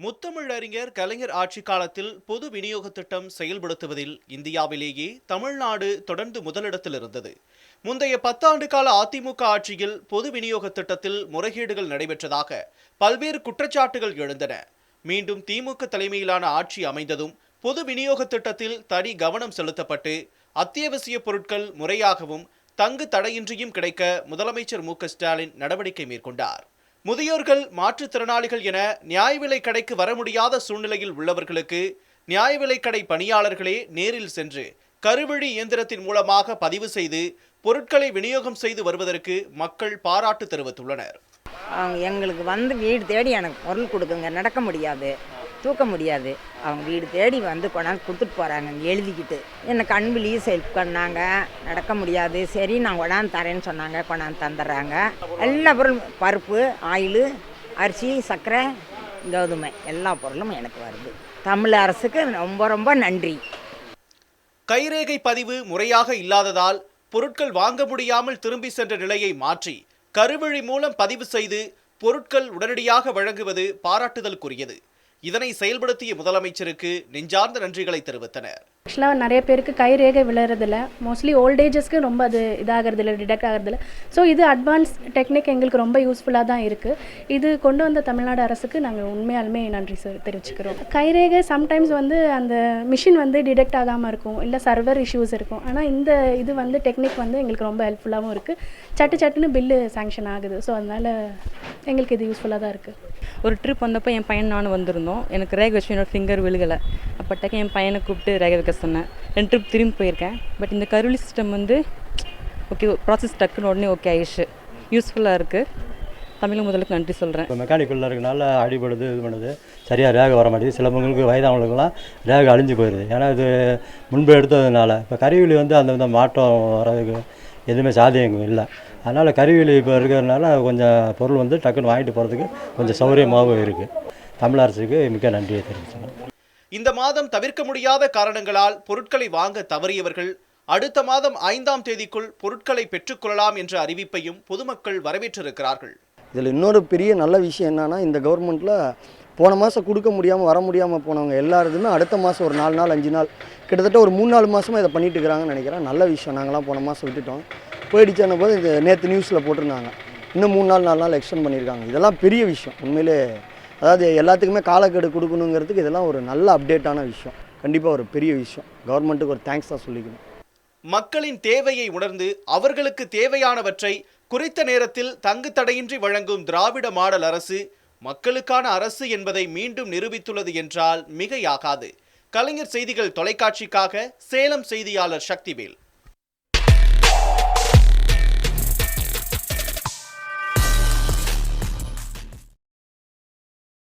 முத்தமிழறிஞர் கலைஞர் ஆட்சி காலத்தில் பொது விநியோக திட்டம் செயல்படுத்துவதில் இந்தியாவிலேயே தமிழ்நாடு தொடர்ந்து முதலிடத்தில் இருந்தது. முந்தைய பத்தாண்டு கால அதிமுக ஆட்சியில் பொது விநியோக திட்டத்தில் முறைகேடுகள் நடைபெற்றதாக பல்வேறு குற்றச்சாட்டுகள் எழுந்தன. மீண்டும் திமுக தலைமையிலான ஆட்சி அமைந்ததும் பொது விநியோக திட்டத்தில் தனி கவனம் செலுத்தப்பட்டு அத்தியாவசிய பொருட்கள் முறையாகவும் தங்கு தடையின்றியும் கிடைக்க முதலமைச்சர் மு க ஸ்டாலின் நடவடிக்கை மேற்கொண்டார். முதியோர்கள் மாற்றுத்திறனாளிகள் என நியாய விலை கடைக்கு வர முடியாத சூழ்நிலையில் உள்ளவர்களுக்கு நியாய விலை கடை பணியாளர்களே நேரில் சென்று கருவழி இயந்திரத்தின் மூலமாக பதிவு செய்து பொருட்களை விநியோகம் செய்து வருவதற்கு மக்கள் பாராட்டு தெரிவித்துள்ளனர். எங்களுக்கு வந்து வீடு தேடி எனக்கு பொருள் கொடுக்குங்க. நடக்க முடியாது. தூக்க முடியாது. அவங்க வீடு தேடி வந்து கொண்டாந்து கொடுத்துட்டு போகிறாங்க எழுதிக்கிட்டு. எனக்கு அன்பிலேயே செல்ஃப் பண்ணாங்க நடக்க முடியாது. சரி நான் கொண்டாந்து தரேன்னு சொன்னாங்க கொண்டாந்து தந்துடுறாங்க. எல்லா பொருளும் பருப்பு ஆயில் அரிசி சர்க்கரை கோதுமை எல்லா பொருளும் எனக்கு வருது. தமிழ் அரசுக்கு ரொம்ப ரொம்ப நன்றி. கைரேகை பதிவு முறையாக இல்லாததால் பொருட்கள் வாங்க முடியாமல் திரும்பி சென்ற நிலையை மாற்றி கருவழி மூலம் பதிவு செய்து பொருட்கள் உடனடியாக வழங்குவது பாராட்டுதலுக்குரியது இதனை செயல்படுத்திய முதலமைச்சருக்கு நெஞ்சார்ந்த நன்றிகளை தெரிவித்தனர். ஆக்சுவலாக நிறைய பேருக்கு கை ரேகை விழுறதில்ல. மோஸ்ட்லி ஓல்டேஜஸ்க்கு ரொம்ப அது இதாகிறதில்ல டிடெக்ட் ஆகிறதில்ல. ஸோ இது அட்வான்ஸ் டெக்னிக் எங்களுக்கு ரொம்ப யூஸ்ஃபுல்லாக தான் இருக்குது இது கொண்டு வந்த தமிழ்நாடு அரசுக்கு நாங்கள் உண்மையாலுமே நன்றி தெரிவிச்சுக்கிறோம். கைரேகை சம்டைம்ஸ் வந்து அந்த மிஷின் வந்து டிடெக்ட் ஆகாமல் இருக்கும் இல்லை சர்வர் இஷ்யூஸ் இருக்கும். ஆனால் இந்த இது வந்து டெக்னிக் வந்து எங்களுக்கு ரொம்ப ஹெல்ப்ஃபுல்லாகவும் இருக்குது சட்டு சட்டுன்னு பில்லு சாங்ஷன் ஆகுது. ஸோ அதனால் எங்களுக்கு இது யூஸ்ஃபுல்லாக தான் இருக்குது ஒரு ட்ரிப் வந்தப்போ என் பையன் நானும் வந்திருந்தோம். எனக்கு ரேகை வச்சு என்னோடய ஃபிங்கர் விழுகலை. அப்போட்டாக்க என் பையனை கூப்பிட்டு ரேக வைக்க சொன்னேன். ரெண்டு ட்ரிப் திரும்பி போயிருக்கேன். பட் இந்த கருளி சிஸ்டம் வந்து ஓகே ப்ராசஸ் டக்குன்னு உடனே ஓகே ஆயிடுச்சு. யூஸ்ஃபுல்லாக இருக்குது தமிழ் முதலுக்கு நன்றி சொல்கிறேன் இப்போ மெக்கானிக்குள்ளே இருக்கனால அடிபடுது இது பண்ணுது. சரியாக ரேகை வர மாட்டேங்குது. சிலவங்களுக்கு வயதானவங்களுக்குலாம் ரேகை அழிஞ்சு போயிடுது ஏன்னா இது முன்பு எடுத்ததுனால. இப்போ கருவிலி வந்து அந்த வித மாற்றம் வர்றதுக்கு எதுவுமே சாத்தியம் இல்லை. அதனால் கருவிலி இப்போ இருக்கிறதுனால கொஞ்சம் பொருள் வந்து டக்குன்னு வாங்கிட்டு போகிறதுக்கு கொஞ்சம் சௌகரியமாகவும் இருக்குது தமிழ் அரசுக்கு மிக்க நன்றியை தெரிவிச்சுக்கிறேன். இந்த மாதம் தவிர்க்க முடியாத காரணங்களால் பொருட்களை வாங்க தவறியவர்கள் அடுத்த மாதம் ஐந்தாம் தேதிக்குள் பொருட்களை பெற்றுக்கொள்ளலாம் என்ற அறிவிப்பையும் பொதுமக்கள் வரவேற்றிருக்கிறார்கள். இதில் இன்னொரு பெரிய நல்ல விஷயம் என்னன்னா இந்த கவர்மெண்ட்டில் போன மாதம் கொடுக்க முடியாமல் வர முடியாமல் போனவங்க எல்லாருதுமே அடுத்த மாதம் ஒரு நாலு நாள் அஞ்சு நாள் கிட்டத்தட்ட ஒரு மூணு நாலு மாதமாக இதை பண்ணிட்டு இருக்கிறாங்கன்னு நினைக்கிறேன். நல்ல விஷயம். நாங்களாம் போன மாதம் விட்டுட்டோம். போயிடுச்சான போது இந்த நேற்று நியூஸில் போட்டிருந்தாங்க. இன்னும் மூணு நாள் நாலு நாள் எக்ஸ்டெண்ட் பண்ணியிருக்காங்க. இதெல்லாம் பெரிய விஷயம். உண்மையிலே அதாவது எல்லாத்துக்குமே காலக்கெடு கொடுக்கணுங்கிறதுக்கு இதெல்லாம் ஒரு நல்ல அப்டேட்டான விஷயம். கண்டிப்பாக ஒரு பெரிய விஷயம். கவர்மெண்ட்டுக்கு ஒரு தேங்க்ஸ் தான் சொல்லிக்கணும். மக்களின் தேவையை உணர்ந்து அவர்களுக்கு தேவையானவற்றை குறித்த நேரத்தில் தங்கு தடையின்றி வழங்கும் திராவிட மாடல் அரசு மக்களுக்கான அரசு என்பதை மீண்டும் நிரூபித்துள்ளது என்றால் மிகையாகாது. கலைஞர் செய்திகள் தொலைக்காட்சிக்காக சேலம் செய்தியாளர் சக்திவேல்.